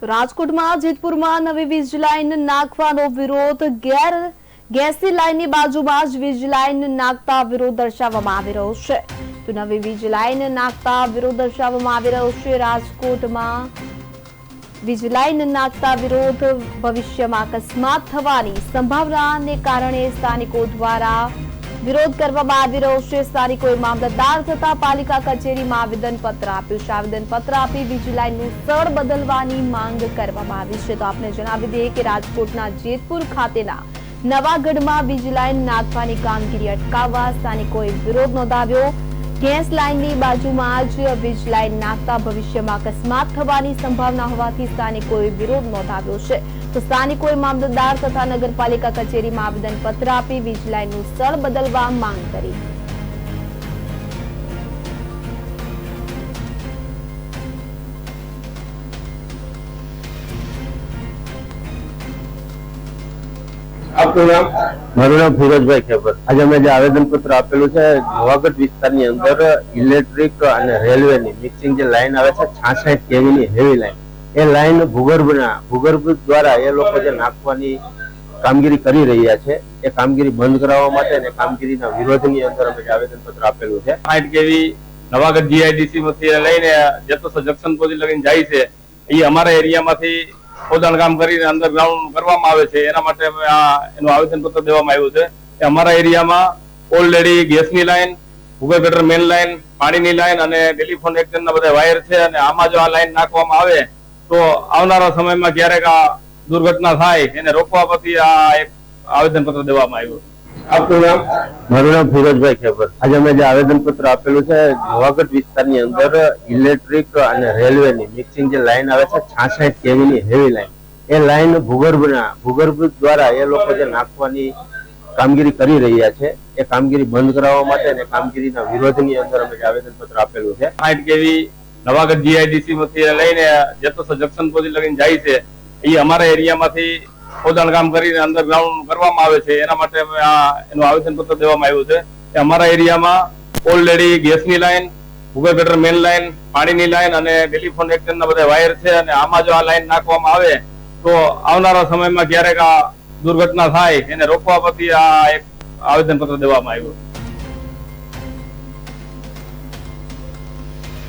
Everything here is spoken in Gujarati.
તો રાજકોટમાં જેતપુરમાં નવી વીજ લાઈન નાખવાનો વિરોધ, ગેર ગેસની લાઈનની બાજુમાં જ વીજ લાઈન નાખતા વિરોધ દર્શાવવામાં આવી રહ્યો છે. તો નવી વીજ લાઈન નાખતા વિરોધ દર્શાવવામાં આવી રહ્યો છે. રાજકોટમાં વીજ લાઈન નાખતા વિરોધ ભવિષ્યમાં અકસ્માત થવાની સંભાવનાને કારણે સ્થાનિકો દ્વારા વિરોધ કરવામાં આવી રહ્યો છે. સ્થાનિકોએ મામલતદાર થતા પાલિકા કચેરીમાં આવેદનપત્ર આપ્યું છે. આવેદનપત્ર આપી વીજ લાઇનનું સ્થળ બદલવાની માંગ કરવામાં આવી છે. તો આપને જણાવી દઈએ કે રાજકોટના જેતપુર ખાતેના નવાગઢમાં વીજ લાઈન નાખવાની કામગીરી અટકાવવા સ્થાનિકોએ વિરોધ નોંધાવ્યો. ગેસ લાઇનની બાજુમાં જ વીજ લાઇન નાખતા ભવિષ્યમાં અકસ્માત થવાની સંભાવના હોવાથી સ્થાનિકોએ વિરોધ નોંધાવ્યો છે. તો સ્થાનિકોએ મામલતદાર તથા નગરપાલિકા કચેરીમાં આવેદનપત્ર આપી વીજ લાઇનનું સ્થળ બદલવા માંગ કરી. આપનું નામ? મારું નામ ફિરોજભાઈ ખેબર આજે અમે જે આવેદન પત્ર આપેલું છે નવાગઢ વિસ્તારની અંદર ઇલેક્ટ્રિક અને રેલવેની મિક્સિંગ જે લાઈન આવે છે છાસઠ કેવી ની હેવી લાઈન એ લાઈન ભૂગર્ભના ભૂગર્ભ દ્વારા એ લોકો જે નાખવાની કામગીરી કરી રહ્યા છે એ કામગીરી બંધ કરાવવા માટે અને કામગીરીના વિરોધની અંદર અમે જે આવેદન પત્ર આપેલું છે. સાઠ કેવી નવાગઢ જીઆઈડીસી માંથી લઈને જેતો જંકશન સુધી લગીને જાય છે એ અમારા એરિયામાંથી ખોદાણ કામ કરીને અંડરગ્રાઉન્ડ કરવામાં આવે છે. એના માટે અમે આ એનું આવેદન પત્ર દેવામાં આવ્યું છે કે અમારા એરિયામાં ઓલરેડી ગેસની લાઈન ભૂગર ગટર મેન લાઈન, પાણીની લાઈન અને ટેલિફોન એક્સચેન્જના બધા વાયર છે અને આમાં જો આ લાઈન નાખવામાં આવે તો આવનારા સમયમાં ક્યારેક આ દુર્ઘટના થાય એને રોકવા પછી આ એક આવેદન પત્ર દેવામાં આવ્યું. આપનું નામ? મારું નામ ફિરોજભાઈ ખેબર. આજે અમે જે આવેદન પત્ર આપેલું છે જુનાગઢ વિસ્તારની અંદર ઇલેક્ટ્રિક અને રેલવેની મિક્સિંગ જે લાઈન આવે છે છાસઠ કેવી ની હેવી લાઈન એ લાઈન ભૂગર્ભના ભૂગર્ભ દ્વારા એ લોકો જે નાખવાની કામગીરી કરી રહ્યા છે એ કામગીરી બંધ કરાવવા માટે અને કામગીરીના વિરોધની અંદર અમે જે આવેદન પત્ર આપેલું છે. સાઠ કેવી નવાગઢ જીઆઈડીસી માંથી લઈને જેતો જંકશન સુધી લગીને જાય છે એ અમારા એરિયામાંથી ખોદાણ કામ કરીને અંડરગ્રાઉન્ડ કરવામાં આવે છે. એના માટે અમે આ એનું આવેદન પત્ર દેવામાં આવ્યું છે કે અમારા એરિયામાં ઓલરેડી ગેસની લાઈન ભૂગર્ભ ગટર મેન લાઈન પાણીની લાઈન અને ટેલિફોન એક્સચેન્જના બધા વાયર છે અને આમાં જો આ લાઈન નાખવામાં આવે તો આવનારા સમયમાં ક્યારેક આ દુર્ઘટના થાય એને રોકવા પછી આ એક આવેદન પત્ર દેવામાં આવ્યું.